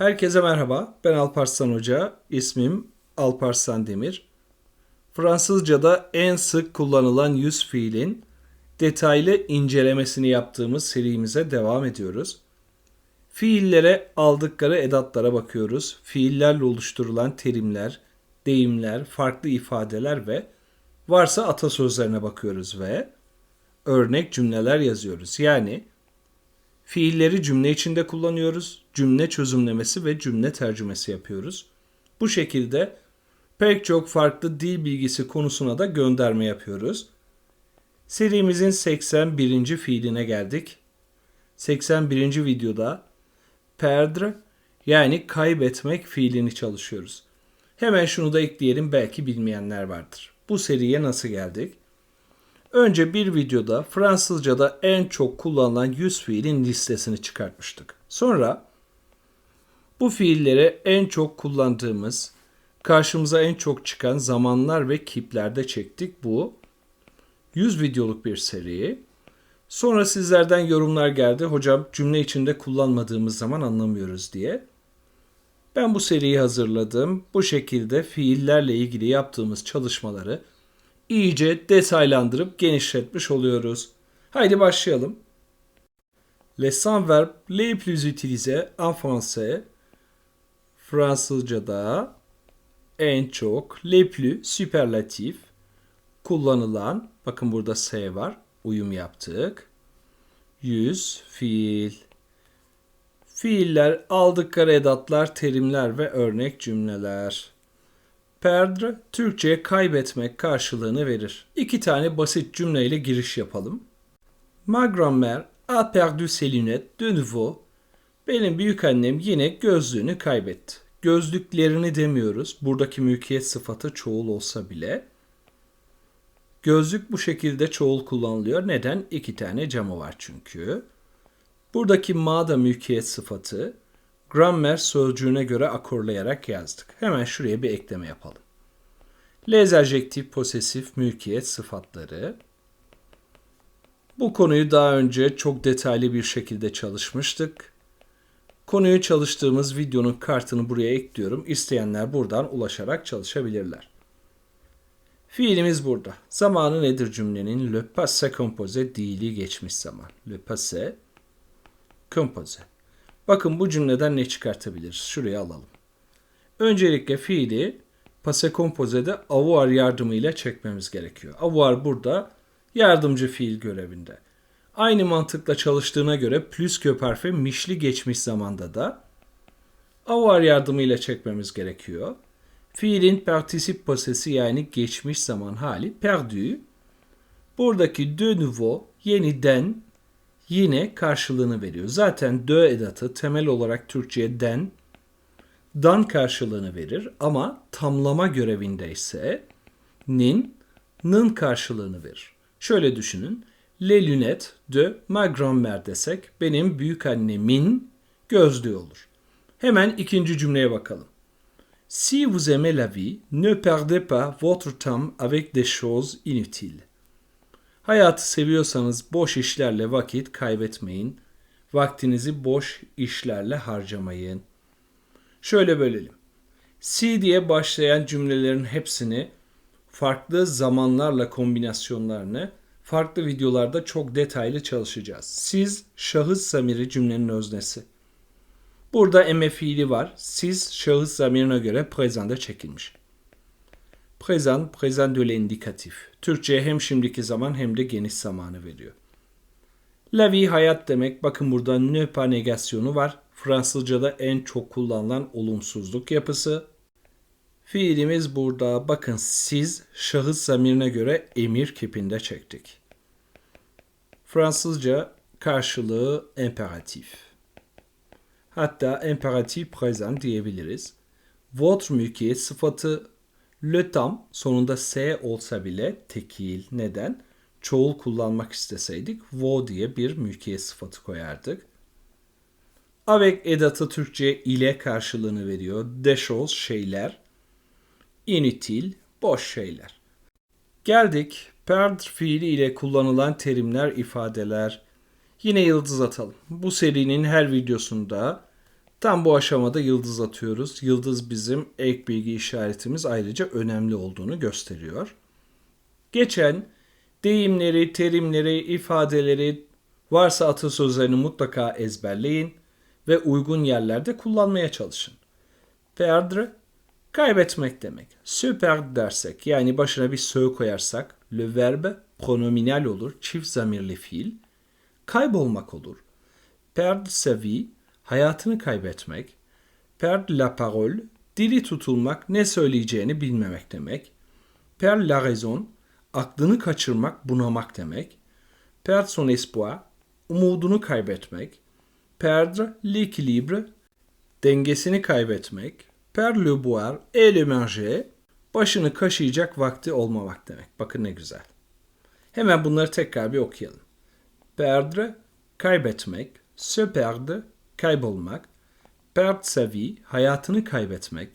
Herkese merhaba. Ben Alparslan Hoca. İsmim Alparslan Demir. Fransızca'da en sık kullanılan yüz fiilin detaylı incelemesini yaptığımız serimize devam ediyoruz. Fiillere aldıkları edatlara bakıyoruz. Fiillerle oluşturulan terimler, deyimler, farklı ifadeler ve varsa atasözlerine bakıyoruz ve örnek cümleler yazıyoruz. Yani Fiilleri cümle içinde kullanıyoruz. Cümle çözümlemesi ve cümle tercümesi yapıyoruz. Bu şekilde pek çok farklı dil bilgisi konusuna da gönderme yapıyoruz. Serimizin 81. fiiline geldik. 81. videoda perdre yani kaybetmek fiilini çalışıyoruz. Hemen şunu da ekleyelim belki bilmeyenler vardır. Bu seriye nasıl geldik? Önce bir videoda Fransızca'da en çok kullanılan 100 fiilin listesini çıkartmıştık. Sonra bu fiilleri en çok kullandığımız, karşımıza en çok çıkan zamanlar ve kiplerde çektik. Bu 100 videoluk bir seri. Sonra sizlerden yorumlar geldi. Hocam cümle içinde kullanmadığımız zaman anlamıyoruz diye. Ben bu seriyi hazırladım. Bu şekilde fiillerle ilgili yaptığımız çalışmaları iyice detaylandırıp genişletmiş oluyoruz. Haydi başlayalım. Les sans verbes les plus utilisés en français Fransızca'da en çok les plus süperlatif kullanılan bakın burada S var uyum yaptık. Yüz fiil Fiiller, aldıkları edatlar, terimler ve örnek cümleler. Perdre, Türkçe'ye kaybetmek karşılığını verir. İki tane basit cümleyle giriş yapalım. Ma grand-mère a perdu ses lunettes de nouveau. Benim büyük annem yine gözlüğünü kaybetti. Gözlüklerini demiyoruz. Buradaki mülkiyet sıfatı çoğul olsa bile. Gözlük bu şekilde çoğul kullanılıyor. Neden? İki tane camı var çünkü. Buradaki ma da mülkiyet sıfatı. Grammer sözcüğüne göre akorlayarak yazdık. Hemen şuraya bir ekleme yapalım. Les adjektif posesif mülkiyet sıfatları. Bu konuyu daha önce çok detaylı bir şekilde çalışmıştık. Konuyu çalıştığımız videonun kartını buraya ekliyorum. İsteyenler buradan ulaşarak çalışabilirler. Fiilimiz burada. Zamanı nedir cümlenin? Le passé composé değili geçmiş zaman. Le passé composé. Bakın bu cümleden ne çıkartabiliriz? Şuraya alalım. Öncelikle fiili pase kompozede avoir yardımıyla çekmemiz gerekiyor. Avoir burada yardımcı fiil görevinde. Aynı mantıkla çalıştığına göre plus kök harfi mişli geçmiş zamanda da avoir yardımıyla çekmemiz gerekiyor. Fiilin particip pasesi yani geçmiş zaman hali perdu. Buradaki de nouveau yeniden yine karşılığını veriyor. Zaten dö edatı temel olarak Türkçe'ye den, dan karşılığını verir ama tamlama görevinde ise nin, nın karşılığını verir. Şöyle düşünün. Le lunettes de ma grand-mère desek benim büyük annemin gözlüğü olur. Hemen ikinci cümleye bakalım. Si vous aimez la vie, ne perdez pas votre temps avec des choses inutiles. Hayatı seviyorsanız boş işlerle vakit kaybetmeyin. Vaktinizi boş işlerle harcamayın. Şöyle bölelim. Si diye başlayan cümlelerin hepsini farklı zamanlarla kombinasyonlarını farklı videolarda çok detaylı çalışacağız. Siz şahıs zamiri cümlenin öznesi. Burada eme fiili var. Siz şahıs zamirine göre prezanda çekilmiş. Prezent, prezent de l'indikatif. Türkçe'ye hem şimdiki zaman hem de geniş zamanı veriyor. La vie hayat demek. Bakın burada ne negasyonu var. Fransızca'da en çok kullanılan olumsuzluk yapısı. Fiilimiz burada. Bakın siz şahıs zamirine göre emir kipinde çektik. Fransızca karşılığı imperatif. Hatta imperatif present diyebiliriz. Votre mülkiyet sıfatı Le tam sonunda S olsa bile tekil. Neden? Çoğul kullanmak isteseydik vo diye bir mülkiyet sıfatı koyardık. Avec edatı Türkçe ile karşılığını veriyor. Deşoz şeyler. Inütil boş şeyler. Geldik perdre fiili ile kullanılan terimler, ifadeler. Yine yıldız atalım. Bu serinin her videosunda Tam bu aşamada yıldız atıyoruz. Yıldız bizim ek bilgi işaretimiz ayrıca önemli olduğunu gösteriyor. Geçen deyimleri, terimleri, ifadeleri, varsa atasözlerini mutlaka ezberleyin ve uygun yerlerde kullanmaya çalışın. Perdre, kaybetmek demek. Se perdre dersek, yani başına bir sö koyarsak, le verbe pronominal olur, çift zamirli fiil. Kaybolmak olur. Perdre sa vie, hayatını kaybetmek. Perdre la parole, dili tutulmak, ne söyleyeceğini bilmemek demek. Perdre la raison, aklını kaçırmak, bunamak demek. Perdre son espoir, umudunu kaybetmek. Perdre l'équilibre, dengesini kaybetmek. Perdre le boire et le manger, başını kaşıyacak vakti olmamak demek. Bakın ne güzel. Hemen bunları tekrar bir okuyalım. Perdre, kaybetmek. Se perdre, kaybolmak. Perdre sa vie, hayatını kaybetmek.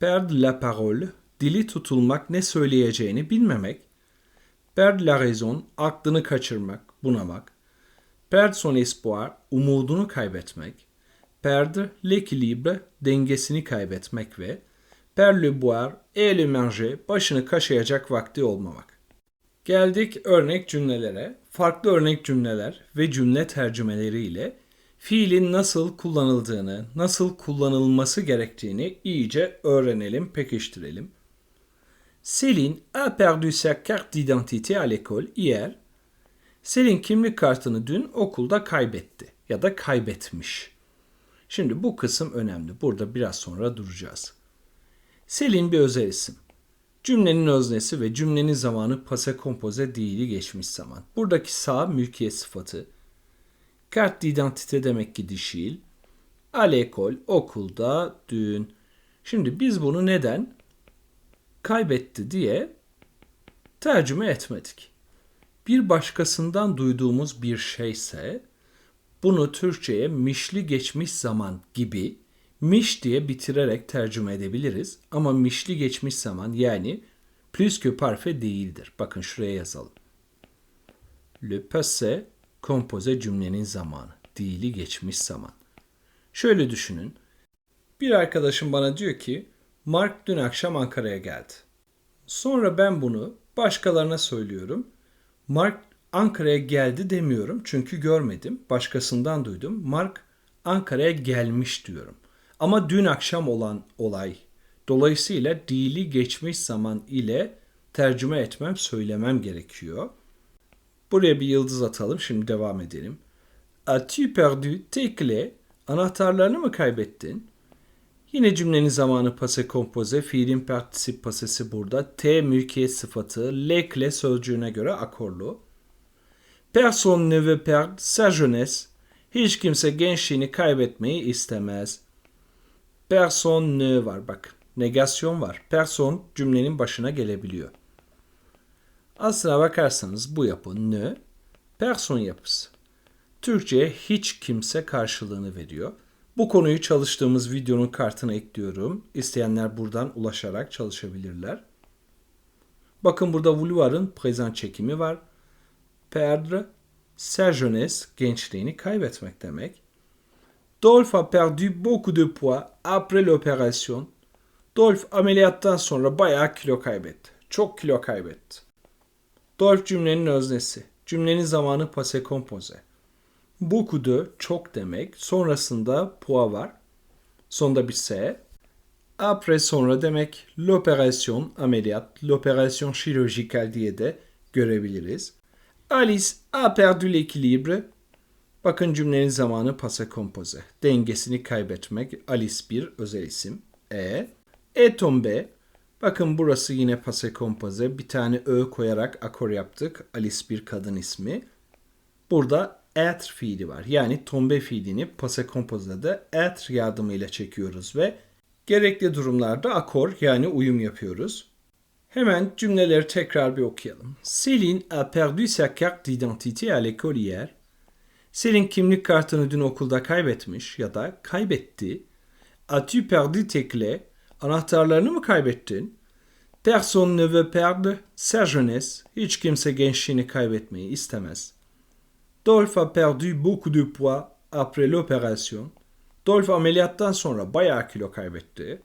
Perdre la parole, dili tutulmak, ne söyleyeceğini bilmemek. Perdre la raison, aklını kaçırmak, bunamak. Perdre son espoir, umudunu kaybetmek. Perdre l'équilibre, dengesini kaybetmek ve perdre le boire et le manger, başını kaşıyacak vakti olmamak. Geldik örnek cümlelere. Farklı örnek cümleler ve cümle tercümeleri ile fiilin nasıl kullanıldığını, nasıl kullanılması gerektiğini iyice öğrenelim, pekiştirelim. Céline a perdu sa carte d'identité à l'école hier. Selin kimlik kartını dün okulda kaybetti ya da kaybetmiş. Şimdi bu kısım önemli. Burada biraz sonra duracağız. Selin bir özel isim. Cümlenin öznesi ve cümlenin zamanı pase kompoze değili geçmiş zaman. Buradaki sağ mülkiyet sıfatı. Kart d'identite demek ki dişil. Alekol okulda dün. Şimdi biz bunu neden kaybetti diye tercüme etmedik. Bir başkasından duyduğumuz bir şeyse bunu Türkçe'ye mişli geçmiş zaman gibi miş diye bitirerek tercüme edebiliriz. Ama mişli geçmiş zaman yani plus que parfait değildir. Bakın şuraya yazalım. Le passé kompoze cümlenin zamanı. Değili geçmiş zaman. Şöyle düşünün. Bir arkadaşım bana diyor ki Mark dün akşam Ankara'ya geldi. Sonra ben bunu başkalarına söylüyorum. Mark Ankara'ya geldi demiyorum çünkü görmedim. Başkasından duydum. Mark Ankara'ya gelmiş diyorum. Ama dün akşam olan olay. Dolayısıyla dili geçmiş zaman ile tercüme etmem, söylemem gerekiyor. Buraya bir yıldız atalım. Şimdi devam edelim. As-tu perdu tes clés? Anahtarlarını mı kaybettin? Yine cümlenin zamanı pase kompoze, fiilin partisip pasesi burada. T mülkiyet sıfatı, lekle sözcüğüne göre akorlu. Personne ne veut perdre sa jeunesse. Hiç kimse gençliğini kaybetmeyi istemez. Person ne var bak. Negasyon var. Person cümlenin başına gelebiliyor. Aslına bakarsanız bu yapı ne? Person yapısı. Türkçe'ye hiç kimse karşılığını veriyor. Bu konuyu çalıştığımız videonun kartına ekliyorum. İsteyenler buradan ulaşarak çalışabilirler. Bakın burada vouloir'ın prezent çekimi var. Perdre, sa gençliğini kaybetmek demek. Dolph a perdu beaucoup de poids après l'opération. Dolph ameliyattan sonra bayağı kilo kaybetti. Çok kilo kaybetti. Dolph cümlenin öznesi. Cümlenin zamanı passé composé. Beaucoup de çok demek. Sonrasında poids var. Sonda bir S. Après sonra demek l'opération ameliyat, l'opération chirurgicale diye de görebiliriz. Alice a perdu l'équilibre. Bakın cümlenin zamanı passé composé. Dengesini kaybetmek. Alice bir özel isim. E. Est tombé. Bakın burası yine passé composé. Bir tane ö koyarak akor yaptık. Alice bir kadın ismi. Burada être fiili var. Yani tombe fiilini passé composé'de être yardımıyla çekiyoruz ve gerekli durumlarda akor yani uyum yapıyoruz. Hemen cümleleri tekrar bir okuyalım. Céline a perdu sa carte d'identité à l'école hier. Selin kimlik kartını dün okulda kaybetmiş ya da kaybetti. As-tu perdu tes clés? Anahtarlarını mı kaybettin? Personne ne veut perdre sa jeunesse. Hiç kimse gençliğini kaybetmeyi istemez. Dolph a perdu beaucoup de poids après l'opération. Dolph ameliyattan sonra bayağı kilo kaybetti.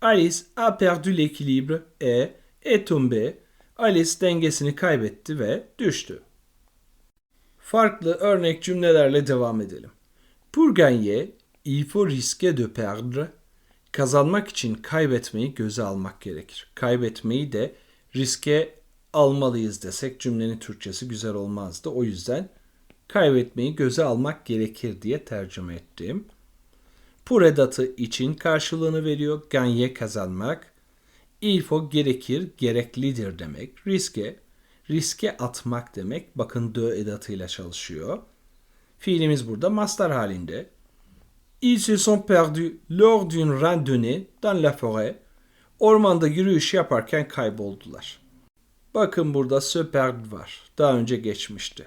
Alice a perdu l'équilibre et est tombée. Alice dengesini kaybetti ve düştü. Farklı örnek cümlelerle devam edelim. Pour gagner, il faut risquer de perdre. Kazanmak için kaybetmeyi göze almak gerekir. Kaybetmeyi de riske almalıyız desek cümlenin Türkçesi güzel olmazdı. O yüzden kaybetmeyi göze almak gerekir diye tercüme ettim. Pour edatı için karşılığını veriyor. Gagner kazanmak. Il faut gerekir, gereklidir demek. Riske, riske atmak demek. Bakın de edatıyla çalışıyor. Fiilimiz burada mastar halinde. Ils se sont perdus lors d'une randonnée dans la forêt. Ormanda yürüyüş yaparken kayboldular. Bakın burada se var. Daha önce geçmişti.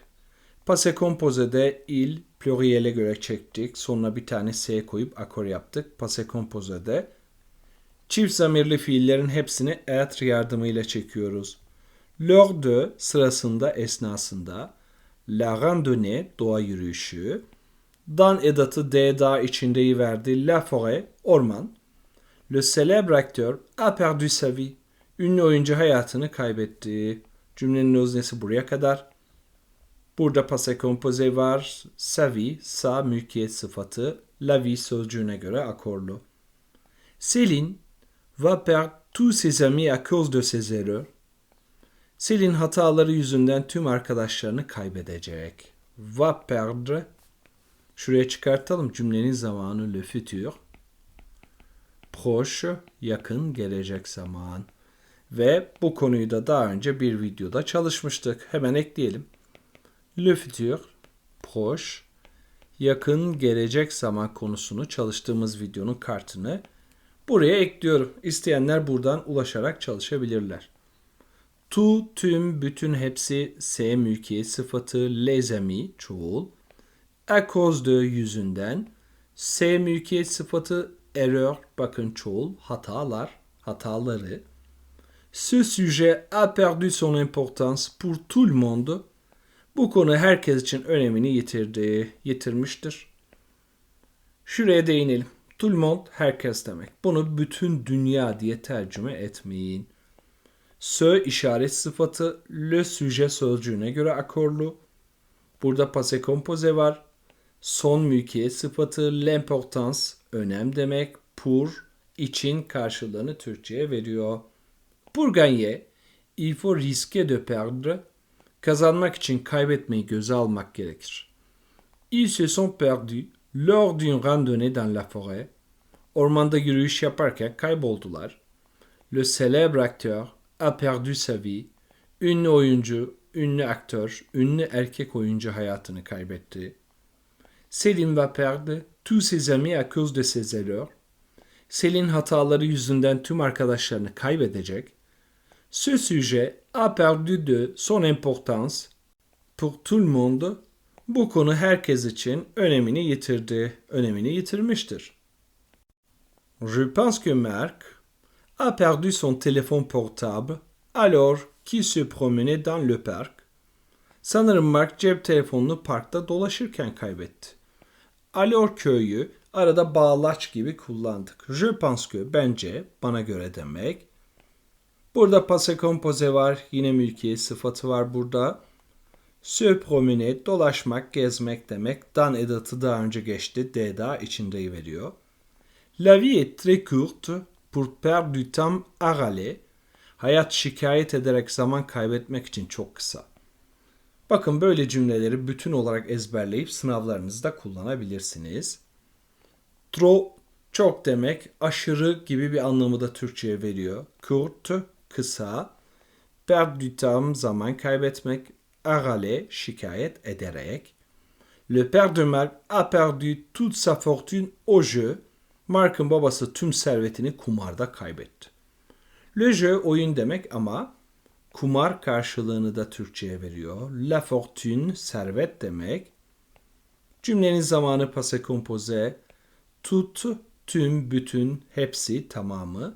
Passé composé'de il pluriel'e göre çektik. Sonuna bir tane s koyup akor yaptık. Passé composé'de çift zamirli fiillerin hepsini être yardımıyla çekiyoruz. Lors de sırasında esnasında la randonnée doğa yürüyüşü dan edatı d da içindeyi verdi la forêt orman Le célèbre acteur a perdu sa vie. Ünlü oyuncu hayatını kaybetti. Cümlenin öznesi buraya kadar. Burada passé composé var. Sa vie, sa mülkiyet sıfatı. La vie sözcüğüne göre akorlu. Céline va perdre tous ses amis à cause de ses erreurs. Selin hataları yüzünden tüm arkadaşlarını kaybedecek. Va perdre. Şuraya çıkartalım cümlenin zamanı le futur. Proche, yakın, gelecek zaman. Ve bu konuyu da daha önce bir videoda çalışmıştık. Hemen ekleyelim. Le futur, proche, yakın, gelecek zaman konusunu çalıştığımız videonun kartını buraya ekliyorum. İsteyenler buradan ulaşarak çalışabilirler. Tu, tüm, bütün, hepsi, S mülkiyet sıfatı, les amis, çoğul. De yüzünden. S mülkiyet sıfatı, erreur, bakın çoğul, hatalar, hataları. Ce sujet a perdu son importance pour tout le monde. Bu konu herkes için önemini yitirdi, yitirmiştir. Şuraya değinelim. Tout le monde herkes demek. Bunu bütün dünya diye tercüme etmeyin. Sö işaret sıfatı le sujet sözcüğüne göre akorlu. Burada passé composé var. Son mülkiyet sıfatı l'importance önem demek. Pour için karşılığını Türkçe'ye veriyor. Pour gagner, il faut risquer de perdre. Kazanmak için kaybetmeyi göze almak gerekir. Ils se sont perdus lors d'une randonnée dans la forêt. Ormanda yürüyüş yaparken kayboldular. Le célèbre acteur a perdu sa vie. Ünlü oyuncu, ünlü aktör, ünlü erkek oyuncu hayatını kaybetti. Céline va perdre tous ses amis à cause de ses erreurs. Selin hataları yüzünden tüm arkadaşlarını kaybedecek. Ce sujet a perdu de son importance pour tout le monde. Bu konu herkes için önemini yitirdi, önemini yitirmiştir. Je pense que Marc a perdu son téléphone portable alors qu'il se promenait dans le parc. Sanırım Mark cep telefonunu parkta dolaşırken kaybetti. Alors köyü arada bağlaç gibi kullandık. Je pense bence bana göre demek. Burada passé composé var. Yine mülkiyet sıfatı var burada. Se promener dolaşmak, gezmek demek. Dan edatı daha önce geçti. D daha içindeyi veriyor. La vie est très courte pour perdre du temps à râler. Hayat şikayet ederek zaman kaybetmek için çok kısa. Bakın böyle cümleleri bütün olarak ezberleyip sınavlarınızda kullanabilirsiniz. Trop çok demek aşırı gibi bir anlamı da Türkçe'ye veriyor. Court kısa. Perdre du temps zaman kaybetmek. Arale şikayet ederek. Le père de Marc a perdu toute sa fortune au jeu. Mark'ın babası tüm servetini kumarda kaybetti. Le jeu oyun demek ama kumar karşılığını da Türkçe'ye veriyor. La fortune servet demek. Cümlenin zamanı passé composé. Tout, tüm, bütün, hepsi, tamamı.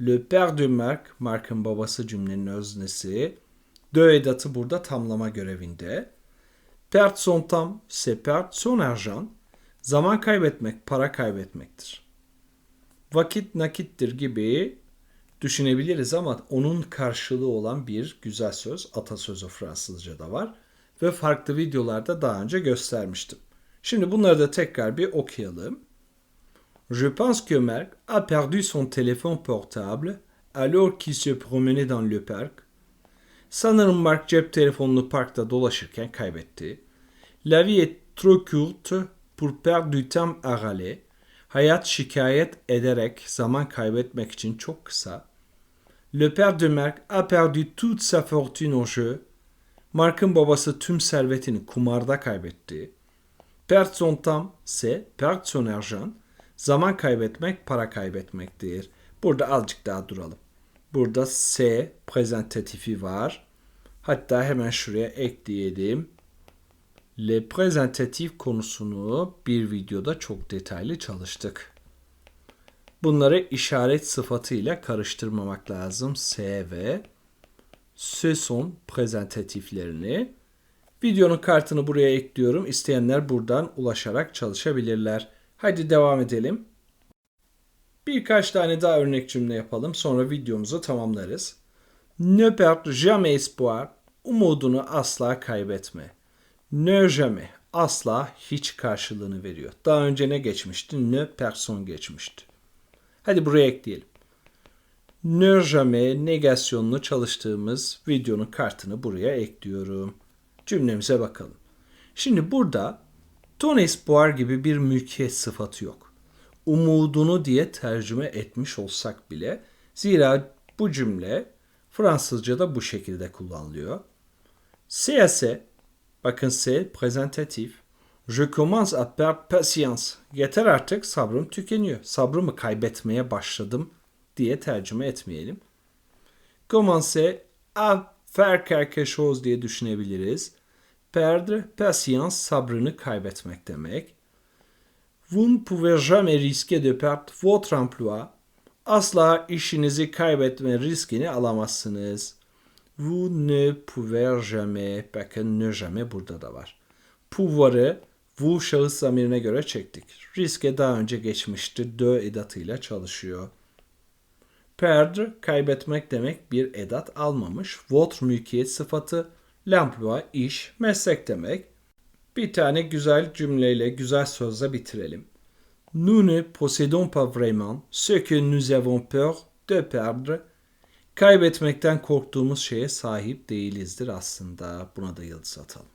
Le père de Marc, Mark'ın babası cümlenin öznesi. De edatı burada tamlama görevinde. Perdre son temps, c'est perdre son argent. Zaman kaybetmek para kaybetmektir. Vakit nakittir gibi düşünebiliriz ama onun karşılığı olan bir güzel söz, atasözü Fransızca'da var ve farklı videolarda daha önce göstermiştim. Şimdi bunları da tekrar bir okuyalım. Je pense que Marc a perdu son téléphone portable alors qu'il se promenait dans le parc. Sanırım Mark cep telefonunu parkta dolaşırken kaybetti. La vie est trop courte pour perdre du temps à râler. Hayat şikayet ederek zaman kaybetmek için çok kısa. Le père de Marc a perdu toute sa fortune au jeu. Mark'ın babası tüm servetini kumarda kaybetti. Perdre son temps, c'est perdre son argent. Zaman kaybetmek para kaybetmektir. Burada azıcık daha duralım. Burada S prezentatifi var. Hatta hemen şuraya ekleyelim. Le prezentatif konusunu bir videoda çok detaylı çalıştık. Bunları işaret sıfatıyla karıştırmamak lazım. S ve ce sont prezentatiflerini. Videonun kartını buraya ekliyorum. İsteyenler buradan ulaşarak çalışabilirler. Hadi devam edelim. Birkaç tane daha örnek cümle yapalım. Sonra videomuzu tamamlarız. Ne perd jamais espoir. Umudunu asla kaybetme. Ne jamais. Asla hiç karşılığını veriyor. Daha önce ne geçmişti? Ne person geçmişti. Hadi buraya ekleyelim. Ne jamais negasyonunu çalıştığımız videonun kartını buraya ekliyorum. Cümlemize bakalım. Şimdi burada ton espoir gibi bir mülkiyet sıfatı yok. Umudunu diye tercüme etmiş olsak bile zira bu cümle Fransızca'da bu şekilde kullanılıyor. C'est bakın c'est prezentatif. Je commence à perdre patience. Yeter artık sabrım tükeniyor. Sabrımı kaybetmeye başladım diye tercüme etmeyelim. Commencer à faire quelque chose diye düşünebiliriz. Perdre, patience, sabrını kaybetmek demek. Vous ne pouvez jamais risquer de perdre votre emploi. Asla işinizi kaybetme riskini alamazsınız. Vous ne pouvez jamais. Bakın ne jamais burada da var. Pouvoir'ı vous şahıs zamirine göre çektik. Riske daha önce geçmişti. De edatıyla çalışıyor. Perdre kaybetmek demek bir edat almamış. Votre mülkiyet sıfatı l'emploi iş, meslek demek. Bir tane güzel cümleyle, güzel sözle bitirelim. Nous ne possédons pas vraiment ce que nous avons peur de perdre. Kaybetmekten korktuğumuz şeye sahip değilizdir aslında. Buna da yıldız atalım.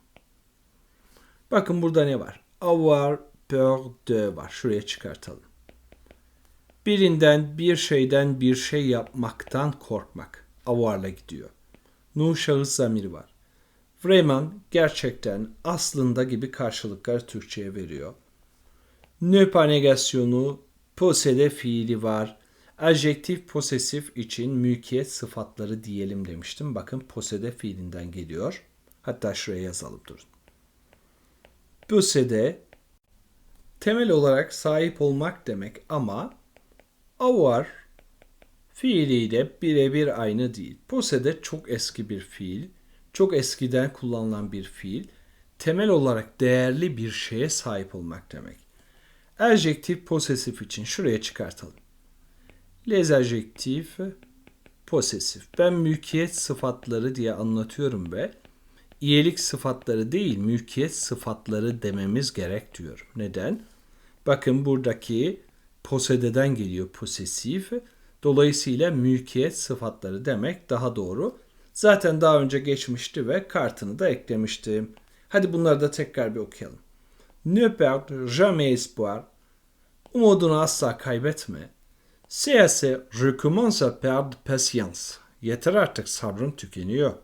Bakın burada ne var? Avoir peur de var. Şuraya çıkartalım. Birinden, bir şeyden bir şey yapmaktan korkmak. Avar'la gidiyor. Nu şahıs zamiri var. Vreman gerçekten aslında gibi karşılıklar Türkçe'ye veriyor. Nöpa negasyonu posede fiili var. Adjektif posesif için mülkiyet sıfatları diyelim demiştim. Bakın posede fiilinden geliyor. Hatta şuraya yazalım durun. Posede temel olarak sahip olmak demek ama avoir fiiliyle birebir aynı değil. Posede çok eski bir fiil çok eskiden kullanılan bir fiil, temel olarak değerli bir şeye sahip olmak demek. Adjektif posesif için şuraya çıkartalım. Les adjektifs posesif. Ben mülkiyet sıfatları diye anlatıyorum ve iyilik sıfatları değil mülkiyet sıfatları dememiz gerek diyorum. Neden? Bakın buradaki posededen geliyor posesif. Dolayısıyla mülkiyet sıfatları demek daha doğru. Zaten daha önce geçmişti ve kartını da eklemiştim. Hadi bunları da tekrar bir okuyalım. Ne perd jamais espoir. Umudunu asla kaybetme. C'est assez, je commence à perdre patience. Yeter artık sabrım tükeniyor.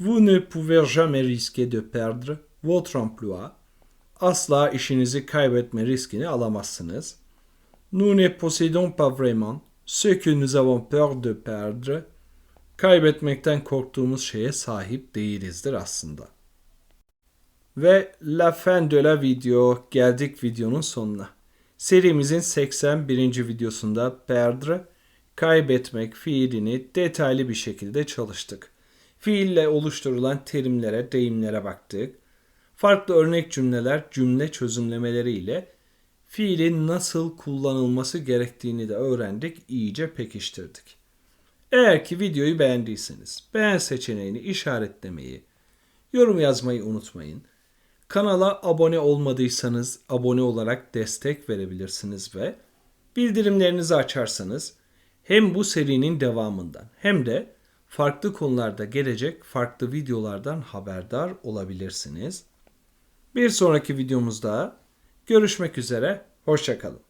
Vous ne pouvez jamais risquer de perdre votre emploi. Asla işinizi kaybetme riskini alamazsınız. Nous ne possédons pas vraiment ce que nous avons peur de perdre kaybetmekten korktuğumuz şeye sahip değilizdir aslında. Ve la fin de la video geldik videonun sonuna. Serimizin 81. videosunda perdre, kaybetmek fiilini detaylı bir şekilde çalıştık. Fiille oluşturulan terimlere, deyimlere baktık. Farklı örnek cümleler, cümle çözümlemeleriyle fiilin nasıl kullanılması gerektiğini de öğrendik, iyice pekiştirdik. Eğer ki videoyu beğendiyseniz beğen seçeneğini işaretlemeyi, yorum yazmayı unutmayın. Kanala abone olmadıysanız abone olarak destek verebilirsiniz ve bildirimlerinizi açarsanız hem bu serinin devamından hem de farklı konularda gelecek farklı videolardan haberdar olabilirsiniz. Bir sonraki videomuzda görüşmek üzere, hoşçakalın.